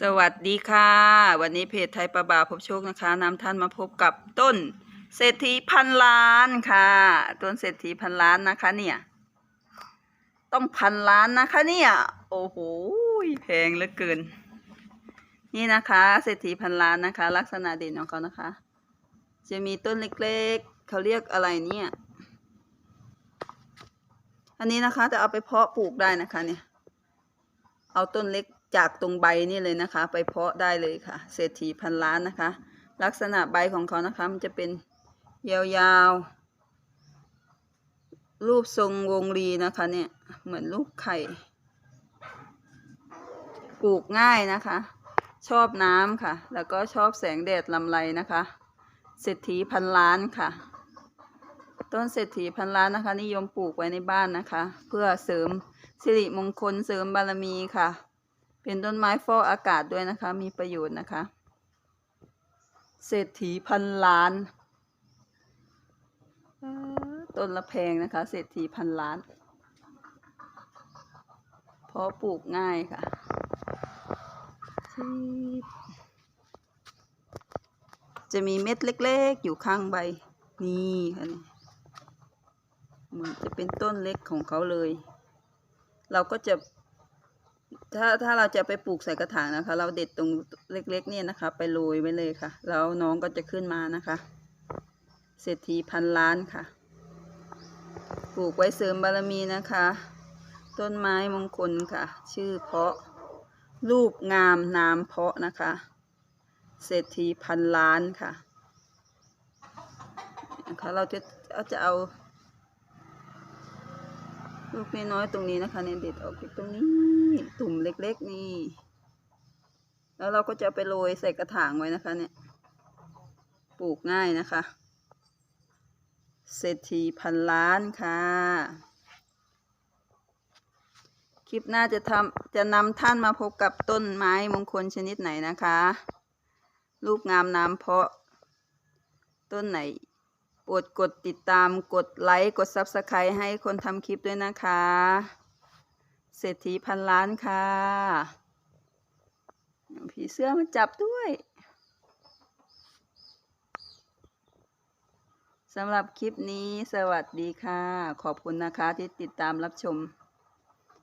สวัสดีค่ะ วันนี้เพจไทยประบาพบโชคนะคะนำท่านมาพบกับต้นเศรษฐีพันล้านค่ะ ต้นเศรษฐีพันล้านนะคะ เนี่ย ต้องพันล้านนะคะ เนี่ย โอ้โหแพงเหลือเกิน นี่นะคะเศรษฐีพันล้านนะคะ ลักษณะเด่นของเขานะคะ จะมีต้นเล็กๆเขาเรียกอะไรเนี่ย อันนี้นะคะจะเอาไปเพาะปลูกได้นะคะ เนี่ย เอาต้นเล็ก จากตรงใบนี่เลยนะคะ ไปเพาะได้เลยค่ะ เศรษฐีพันล้านนะคะ ลักษณะใบของเขานะคะมันจะเป็นยาวๆ รูปทรงวงรีนะคะเนี่ยเหมือนลูกไข่ปลูกง่ายนะคะ ชอบน้ำค่ะ แล้วก็ชอบแสงแดดลำไรนะคะเศรษฐีพันล้านค่ะ ต้นเศรษฐีพันล้านนะคะ นิยมปลูกไว้ในบ้านนะคะ เพื่อเสริมสิริมงคลเสริมบารมีค่ะ เป็นต้นไม้ฟอกอากาศด้วยนะคะ มีประโยชน์นะคะ เศรษฐีพันล้าน ต้นละแพงนะคะ เศรษฐีพันล้าน เพราะปลูกง่ายค่ะจะมีเม็ดเล็ก ๆ อยู่ข้างใบ นี่ค่ะนี่เหมือนจะเป็นต้นเล็กของเขาเลย เราก็จะ ถ้าถ้าเราจะไปปลูกใส่กระถางนะคะ เราเด็ดตรงเล็ก ๆ เนี่ยนะคะ ไปโรยไว้เลยค่ะ แล้วน้องก็จะขึ้นมานะคะเศรษฐีพันล้านค่ะ ปลูกไว้เสริมบารมีนะคะ ต้นไม้มงคลค่ะ ชื่อเพาะรูปงามนามเพาะนะคะ เศรษฐีพันล้านค่ะนะคะเราจะเราจะเอา ลูกน้อยๆตรงนี้นะคะเนี่ยเด็ดออกตรงนี้ตุ่มเล็ก ๆ นี่ แล้วเราก็จะไปโรยใส่กระถางไว้นะคะเนี่ย ปลูกง่ายนะคะเศรษฐีพันล้านค่ะ คลิปหน้าจะทำจะนำท่านมาพบกับต้นไม้มงคลชนิดไหนนะคะ รูปงามน้ำเพาะ ต้นไหน โปรดกดติดตามกดไลค์กด Subscribe ให้คนทำคลิปด้วยนะคะ เศรษฐีพันล้านค่ะผีเสื้อมาจับด้วยสำหรับคลิปนี้สวัสดีค่ะ ขอบคุณนะคะที่ติดตามรับชม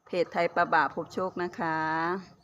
เพจไทยประบาพบโชคนะคะ